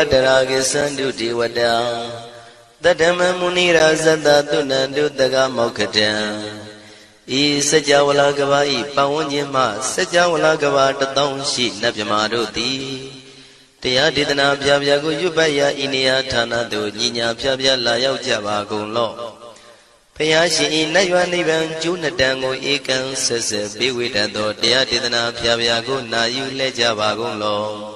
အတရာကိသန္တုဒေဝတံတတ္တမမုနိရာဇတသုဏန္တုတကမောက္ခတံဤစัจ java လာကဘာဤပဝန်းကျင်မှစัจ java လာကဘာတထောင်ရှိနတ်မြမာတို့သည်တရားဒေသနာပြပြကိုရွတ်ပတ်ရာဤနေရာဌာနသို့ညီညာပြပြလာရောက်ကြပါကုန်လော့ဖျားရှင်ဤနတ်ရွာနိဗ္ဗာန်ကျိုးနှစ်တန်ကိုဧကံဆက်ဆက်ပေးဝေတတ်သောတရားဒေသနာပြပြကိုနာယူလဲကြပါကုန်လော့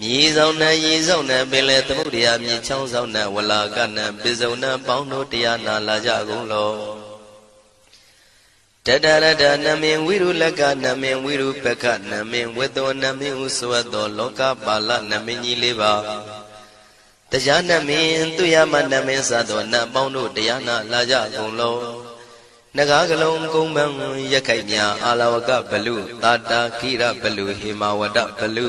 မြေဆောင်နဲ့ရေဆောင်နဲ့ပင်လေသမုဒ္ဒရာမြေချောင်းဆောင်နဲ့ဝလာကနဲ့ပိစုံနဲ့ပေါင်းတို့တရားနာလာကြကုန်လောတတရတနမင်ဝိရုလကနမင်ဝိရုပကနမင်ဝေတောနမင်ဥစဝတ္တောလောကပါလနမင်ကြီးလေးပါတရားနမင်သူရမနမင်စသောနတ်ပေါင်းတို့တရားနာလာကြကုန်လောနဂါကလုံးကုံမံရက်ခိုက်ညာအာလဝကဘလူတာတာခိရဘလူဟေမဝဒဘလူ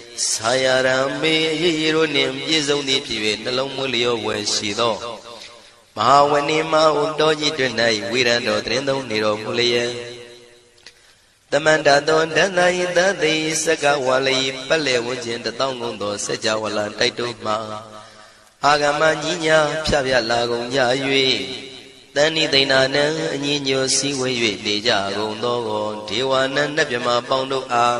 ဆာယရံမေရေရေတို့နှင့်ပြည့်စုံသည်ဖြစ်၍နှလုံးမွေးလျောဝယ်ရှိသောမဟာဝဏိမဟုတောကြီးတွင်၌ဝိရံတော်တရင်သုံးနေတော်မူလျက်တမန္တသောဒန္တယိတသိစကဝါလိပက်လေဝဉ္ခြင်းတသောင်းကုန်သောစัจ java လာတိုက်တို့မှာအာဂမကြီးညာဖြဖြလာကုန်ကြ၍တဏိသိဏနံအညီညွတ်စည်းဝေး၍နေကြကုန်သောဒေဝနံနတ်မြမပေါင်းတို့အား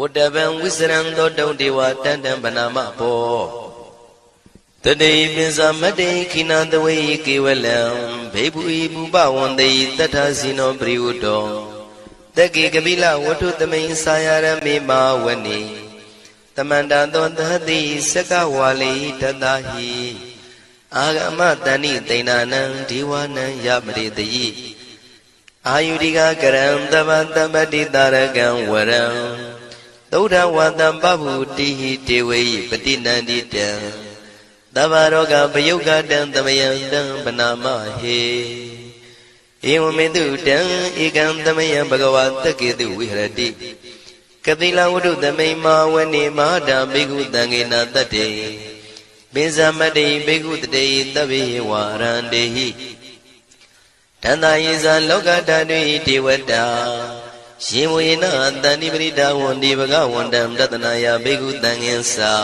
ဝတ္တဗံဝိစရံသောတုံတေဝတန္တံဗနာမဘောတတေပိစမတေခိနသဝေကေဝလံဘေဘူဤပုပဝန္တေတထဇိနောပရိဝတ္တောတကေကပိလဝတ္ထုသမိန်စာယရမေမာဝနေတမန္တသောသတိစကဝါလိတတဟိအာဂမတဏိတိဏ္ဏနံဒီဝနံယမရိတိအာယုရိကကရံတပတပတိတာရကံဝရံ သုဒ္ဓဝတံပဗုတိဟိတေဝေယပတိနန္တိတံသဗ္ဗရောဂပယုတ်ကတံသမယံတံပနာမဟေဧဝမေတုတံဧကံသမယံဘဂဝါတကေတုဝိဟရတိကတိလဝတ္ထုသမိန်မာဝနေမဟာတာဘိက္ခုတံငေနာတတ္တေပိဇမတ္တိဘိက္ခုတတေသဗ္ဗေဝါရန္တေဟိတန္တယေဇာလောကဓာတုဣဒေဝတာ ရှင်ဝေနတန္တိပရိဒါဝန္တိဘဂဝန္တံတတနာယဘိက္ခုတံငင်္စာ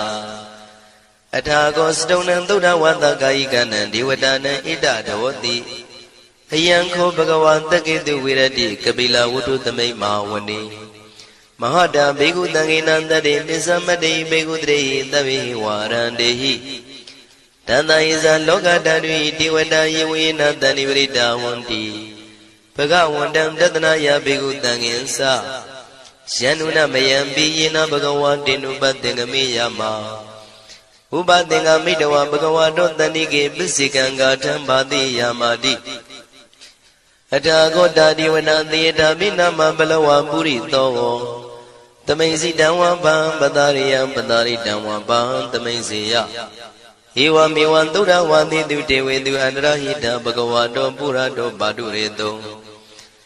အထာကောစတုံနံသုဒ္ဓဝတ္တကာယိကနံဒေဝတာနံဣဒဒဝတိအယံခောဘဂဝါတကေတုဝိရတိကပိလဝတ္ထုသမိတ်မာဝနေမဟာတာဘေကုတံငေနံတတေပစ္စမတေဘေကုတရေသဗ္ဗေဝါရန္တေဟိတန္တယေဇာလောကတတုတိဝတယေဝေနတဏိပရိတာဝန္တိ ဘဂဝန္တံတတနာယဘေကုတံငင်္စယန္နုနမယံပိယေနဘဂဝါတေနုပတ္တေငမေယမဥပသင်္ကမိတဝဘဂဝါတောတဏိကေပစ္စေကံဂါထံဘာတိယာမာတိအထာဂောတာဒီဝနာသေတာမိနာမဘလဝပုရိသောတမိန်စီတံဝပံပတာရိယံပတာရိတံဝပံတမိန်စီယဧဝမေဝံသုဒ္ဓဝါတိတုတေဝေတုအန္တရဟိတဘဂဝါတောပုရတောပါတုရေတုံ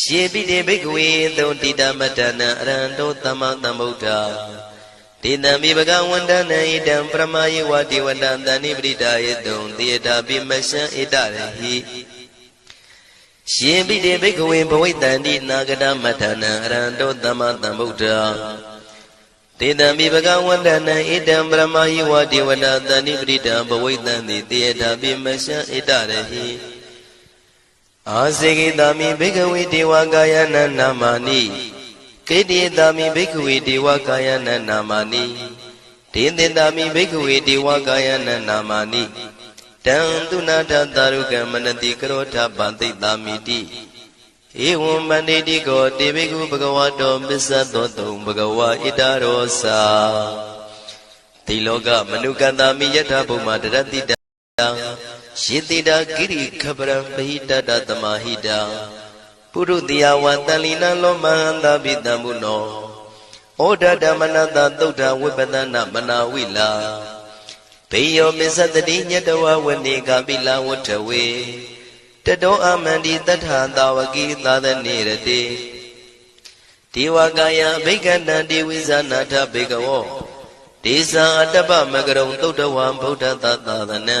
ရှေပိတေဘိက္ခဝေသုံတိတမတနံအရဟံတောသမ္မာသမ္ဗုဒ္ဓဒေတံမိဘဂဝန္တနံဣတံပရမယေဝတိဝတံတဏိပရိဒါယေတုံတေတာပိမရှံဣတရဟိရှင်ပိတေဘိက္ခဝေဘဝိတန္တိနာဂတမထနံအရဟံတောသမ္မာသမ္ဗုဒ္ဓတေတံမိဘဂဝန္တနံဣတံပရမဟိဝတိဝနာတဏိပရိတံဘဝိတံတိတေယတာပိမရှံဣတရဟိ အာစေကိတာမိဘိကဝေဒေဝကာယနာနာမာနိကေတိတာမိဘိကဝေဒေဝကာယနာနာမာနိဒေသင်တာမိဘိကဝေဒေဝကာယနာနာမာနိတံသူနာထတာရုကမနတိကရောထပန္တိတာမိတိဧဝံမန္တိတိကောတေဘိကုဘဂဝတောပစ္စသောတုံဘဂဝါဣတရောစာတိလောကမနုကတမိယထာဘုံမာတရတိတံ ယေတိတာကိရိခပရံပဟိတတသမာဟိတာပုရုတိယဝတန်လီနံလောမဟန္တာပိတံဘုနောဩဒဓမ္မနတသုဒ္ဓဝိပဒနာမနာဝိလာဘေယောမစ္စတတိညတဝဝနေကပိလဝတ္ထဝေတတောအမန္တိတထသာဝကိသာသနေရတိဒေဝကာယဘိက္ခန္တံဒေဝိဇာနာထဘေကဝောဒေဇာအတ္တပမကရုံသုဒ္ဓဝံဗုဒ္ဓသသာသနံ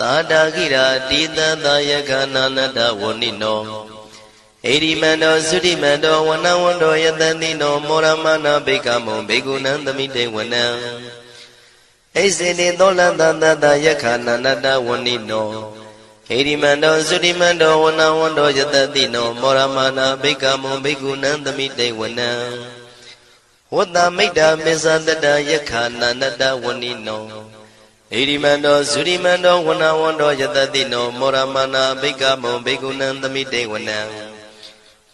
သာတာခိရာတိတသာယကနာနတဝဏိနောဣရိမန္တောသုတိမန္တောဝနဝန္တောယတတိနောမောရမနာဘေကမောဘေကုဏံသမိတေဝနံဣစေတိသောလတတတယခာနာနတဝဏိနောဣရိမန္တောသုတိမန္တောဝနဝန္တောယတတိနောမောရမနာဘေကမောဘေကုဏံသမိတေဝနံဝတ္တမိတ္တမေသတတယခာနာနတဝဏိနော ဣရိမန္တောဇုရိမန္တောဝနဝန္တောယတတိနောမောရမနာဘိကမောဘိကုဏံသမိတေဝနံ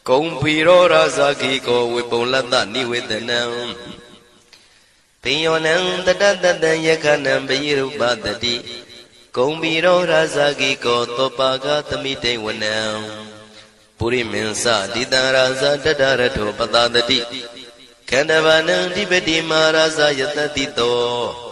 ကုံဖီရောရာဇာခိကောဝေပုံလတ္တနိဝေဒနံပင်ယောနံတတတတံယခနံပိရုပတတိကုံဖီရောရာဇာခိကောသောပါကသမိတေဝနံပုရိမင်းစတိတံရာဇာတတရထောပတတတိခန္ဓဗနံဓိပတိမာရာဇာယတတိတော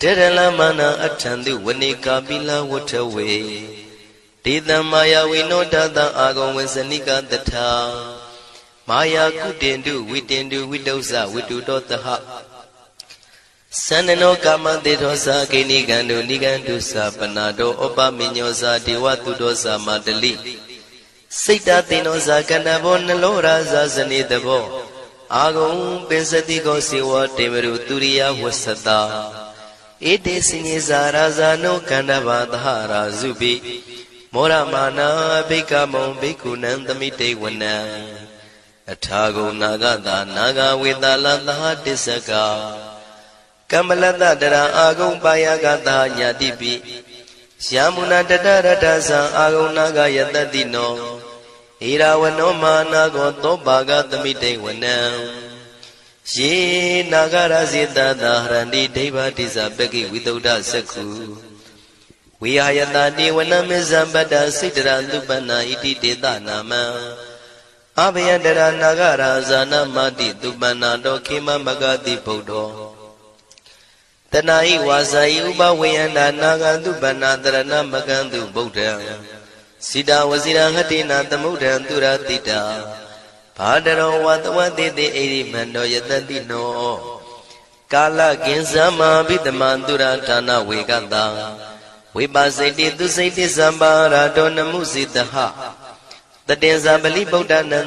တေရလမနာအထံသူဝနေကာပိလဝထဝေဒေတံမာယဝိနောတတံအာဂုံဝေစနိကတထာမာယာကုတင်တုဝိတင်တုဝိတုဇဝိတုတောတဟသန္နနောကာမတေသောသာကိနိကံတုနိကံတုသာပနာတောဩပမညောသာဒေဝတုတောသာမတလိစိတ်တသိနောသာကဏဘောနလောရာဇာဇနေတဘောအာဂုံပင်စတိကောစေဝတေမရုသူရိယဝဆတာ ဧတေစင်္ဇာရာဇာနောကန္တဘာသဟရာဇုပိမောရမာနာဘိကမောဘိက္ခုနံသမိတေဝနံအထာဂုနာဂတာနာဂဝေတလသဟတစ္စကကမ္မလတတရာအာဂုံပါယကတာညာတိပိယမုနာတတရတသံအာဂုနာဂယတတိနောဣရာဝနောမာနာကောသောပါကသမိတေဝနံ ယေနာဂရစေတသာဟရန္တိဒိဗ္ဗတိဇပကိဝိသုဒ္ဓစက္ခုဝိဟာယတတိဝနမေဇံပတ္တစိတ္တရသုပနာဣတိတေတနာမံအဘယတရနာဂရာဇာနမတိသူပနာတောခေမမဂတိဗုဒ္ဓောတဏှာဤဝါစာဤဥပဝေယန္တာနာဂန္တုပဏတရဏမကံတုဗုဒ္ဓံစိတာဝစီရဟတိနာသမုဒ္ဒံသူရတိတာ ဘာတရောဝတဝတိတိအိရိမန္တောယတတိနောကာလကင်ဇမဘိတမံသူရဌာနဝေကတံဝိပါစိတိသူစိတိသမ္ပါရာတောနမှုစိတဟတတေဇာပလိဗုဒ္ဓနံ